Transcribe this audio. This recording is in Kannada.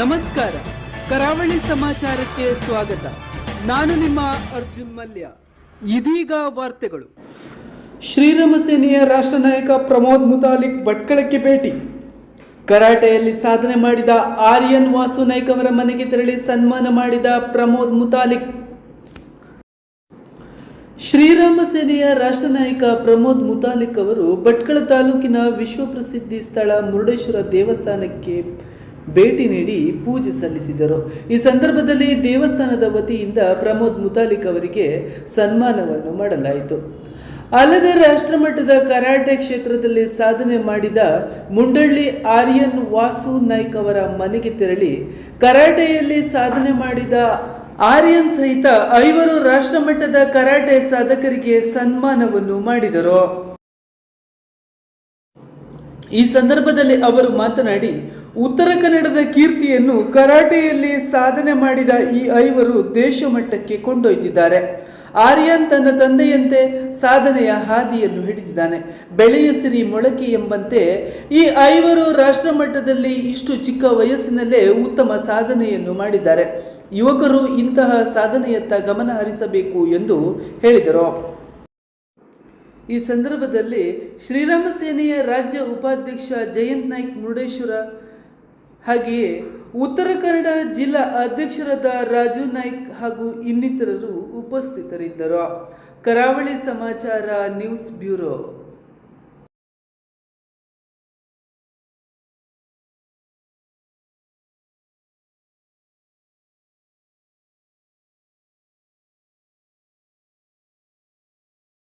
ನಮಸ್ಕಾರ. ಕರಾವಳಿ ಸಮಾಚಾರಕ್ಕೆ ಸ್ವಾಗತ. ನಾನು ನಿಮ್ಮ ಅರ್ಜುನ್ ಮಲ್ಯ. ಇದೀಗ ವಾರ್ತೆಗಳು. ಶ್ರೀರಾಮ ಸೇನೆಯ ರಾಷ್ಟ್ರ ನಾಯಕ ಪ್ರಮೋದ್ ಮುತಾಲಿಕ್ ಭಟ್ಕಳಕ್ಕೆ ಭೇಟಿ. ಕರಾಟೆಯಲ್ಲಿ ಸಾಧನೆ ಮಾಡಿದ ಆರ್ಯನ್ ವಾಸು ನಾಯ್ಕ ಅವರ ಮನೆಗೆ ತೆರಳಿ ಸನ್ಮಾನ ಮಾಡಿದ ಪ್ರಮೋದ್ ಮುತಾಲಿಕ್. ಶ್ರೀರಾಮ ಸೇನೆಯ ರಾಷ್ಟ್ರ ನಾಯಕ ಪ್ರಮೋದ್ ಮುತಾಲಿಕ್ ಅವರು ಭಟ್ಕಳ ತಾಲೂಕಿನ ವಿಶ್ವಪ್ರಸಿದ್ಧಿ ಸ್ಥಳ ಮುರುಡೇಶ್ವರ ದೇವಸ್ಥಾನಕ್ಕೆ ಭೇಟಿ ನೀಡಿ ಪೂಜೆ ಸಲ್ಲಿಸಿದರು. ಈ ಸಂದರ್ಭದಲ್ಲಿ ದೇವಸ್ಥಾನದ ವತಿಯಿಂದ ಪ್ರಮೋದ್ ಮುತಾಲಿಕ್ ಅವರಿಗೆ ಸನ್ಮಾನವನ್ನು ಮಾಡಲಾಯಿತು. ಅಲ್ಲದೆ ರಾಷ್ಟ್ರಮಟ್ಟದ ಕರಾಟೆ ಕ್ಷೇತ್ರದಲ್ಲಿ ಸಾಧನೆ ಮಾಡಿದ ಮುಂಡಳ್ಳಿ ಆರ್ಯನ್ ವಾಸು ನಾಯ್ಕ್ ಅವರ ಮನೆಗೆ ತೆರಳಿ ಕರಾಟೆಯಲ್ಲಿ ಸಾಧನೆ ಮಾಡಿದ ಆರ್ಯನ್ ಸಹಿತ ಐವರು ರಾಷ್ಟ್ರಮಟ್ಟದ ಕರಾಟೆ ಸಾಧಕರಿಗೆ ಸನ್ಮಾನವನ್ನು ಮಾಡಿದರು. ಈ ಸಂದರ್ಭದಲ್ಲಿ ಅವರು ಮಾತನಾಡಿ ಉತ್ತರ ಕನ್ನಡದ ಕೀರ್ತಿಯನ್ನು ಕರಾಟೆಯಲ್ಲಿ ಸಾಧನೆ ಮಾಡಿದ ಈ ಐವರು ದೇಶ ಮಟ್ಟಕ್ಕೆ ಕೊಂಡೊಯ್ದಿದ್ದಾರೆ. ಆರ್ಯನ್ ತನ್ನ ತಂದೆಯಂತೆ ಸಾಧನೆಯ ಹಾದಿಯನ್ನು ಹಿಡಿದಿದ್ದಾನೆ. ಬೆಳೆಯ ಸಿರಿ ಮೊಳಕೆ ಎಂಬಂತೆ ಈ ಐವರು ರಾಷ್ಟ್ರ ಮಟ್ಟದಲ್ಲಿ ಇಷ್ಟು ಚಿಕ್ಕ ವಯಸ್ಸಿನಲ್ಲೇ ಉತ್ತಮ ಸಾಧನೆಯನ್ನು ಮಾಡಿದ್ದಾರೆ. ಯುವಕರು ಇಂತಹ ಸಾಧನೆಯತ್ತ ಗಮನ ಹರಿಸಬೇಕು ಎಂದು ಹೇಳಿದರು. ಈ ಸಂದರ್ಭದಲ್ಲಿ ಶ್ರೀರಾಮ ಸೇನೆಯ ರಾಜ್ಯ ಉಪಾಧ್ಯಕ್ಷ ಜಯಂತ್ ನಾಯ್ಕ್ ಮುರುಡೇಶ್ವರ ಹಾಗೆಯೇ ಉತ್ತರ ಕನ್ನಡ ಜಿಲ್ಲಾ ಅಧ್ಯಕ್ಷರಾದ ರಾಜು ನಾಯ್ಕ್ ಹಾಗೂ ಇನ್ನಿತರರು ಉಪಸ್ಥಿತರಿದ್ದರು. ಕರಾವಳಿ ಸಮಾಚಾರ ನ್ಯೂಸ್ ಬ್ಯೂರೋ.